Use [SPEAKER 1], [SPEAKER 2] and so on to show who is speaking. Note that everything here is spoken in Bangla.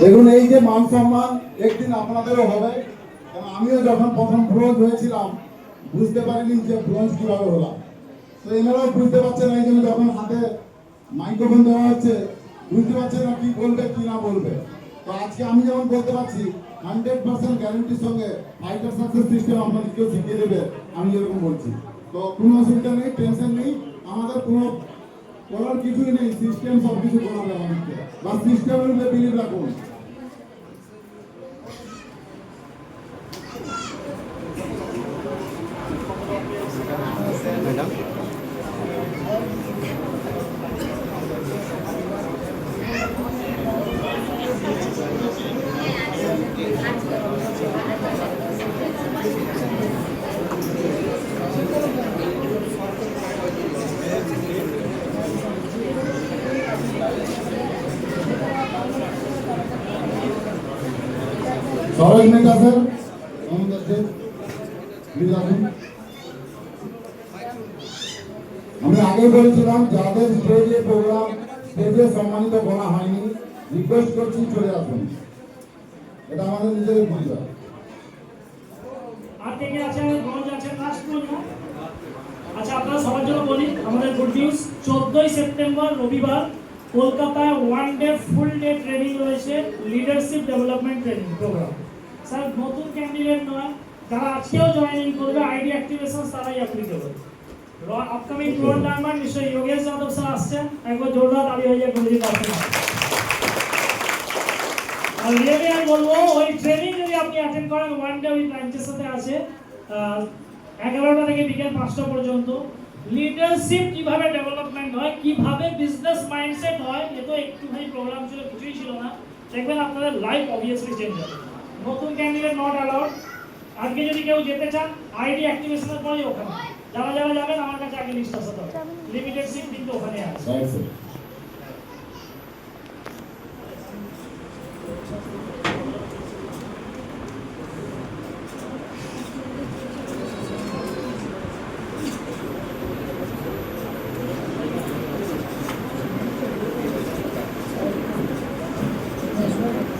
[SPEAKER 1] দেখুন, এই যে মান সম্মান একদিন আপনাদেরও হবে। আমিও যখন প্রথম ব্রোঞ্জ হয়েছিলাম, বুঝতে পারিনি যে ব্রোঞ্জ কীভাবে হলাম। তো এনারাও বুঝতে পারছেন, এই জন্য যখন হাতে মাইক্রোফোন দেওয়া হচ্ছে, বুঝতে পারছেন না কি বলবে, কি না বলবে। তো আজকে আমি যেমন বলতে পারছি হান্ড্রেড পার্সেন্ট গ্যারেন্টির সঙ্গে ফাইটার সাকসেস সিস্টেম আপনাদেরকেও শিখিয়ে দেবে, আমি যেরকম বলছি। তো কোনো অসুবিধা নেই টেনশন নেই, আমাদের কোনো করার কিছুই নেই সিস্টেম সব কিছু করাবে আমাদেরকে। বা সিস্টেমের উপরে বিলিভ রাখুন। আছেন? আমাদের যে প্লিজ আসুন আমি আগে বলেছিলাম, যাদের স্টেজে প্রোগ্রাম স্টেজে সম্মানিত করা হয়নি রিকোয়েস্ট করছি চলে আসুন। এটা আমাদের নিজেদের পরিবার
[SPEAKER 2] আর কে কে আছে ব্রঞ্জ আছে আচ্ছা আপনারা সবার জন্য বলি, আমাদের গুড চোদ্দই সেপ্টেম্বর, রবিবার, কলকাতায় one day full day training রয়েছে leadership development training programme sir নতুন ক্যান্ডিডেট নয় যারা আজকেও জয়েনিং করবে আইডি অ্যাক্টিভেশন তারাই অ্যাপ্লিকেবল আপকামিং প্রো ডায়মন্ড নিশ্চয়ই যোগেশ যাদব স্যার আসছেন একবার জোরদার দাঁড়ি হয়ে যায় গুরুজি আর রিয়েলি আমি বলব ওই ট্রেনিং যদি আপনি অ্যাটেন্ড করেন ওয়ান ডে উইথ লাঞ্চের সাথে আছে এগারোটা থেকে বিকেল পাঁচটা পর্যন্ত। লিডারশিপ কীভাবে ডেভেলপমেন্ট হয় কীভাবে বিজনেস মাইন্ডসেট হয় এ তো একটুখানি প্রোগ্রাম ছিল কিছুই ছিল না। দেখবেন আপনাদের লাইফ অবভিয়াসলি চেঞ্জ হবে। নতুন ক্যান্ডিডেট নট অ্যালাউড আজকে যদি কেউ যেতে চান আইডি অ্যাক্টিভেশনের পরেই ওখানে। যারা যারা যাবেন আমার কাছে আগে লিস্ট আসতে হবে। লিমিটেড সিট কিন্তু ওখানে আছে।
[SPEAKER 1] Thank you.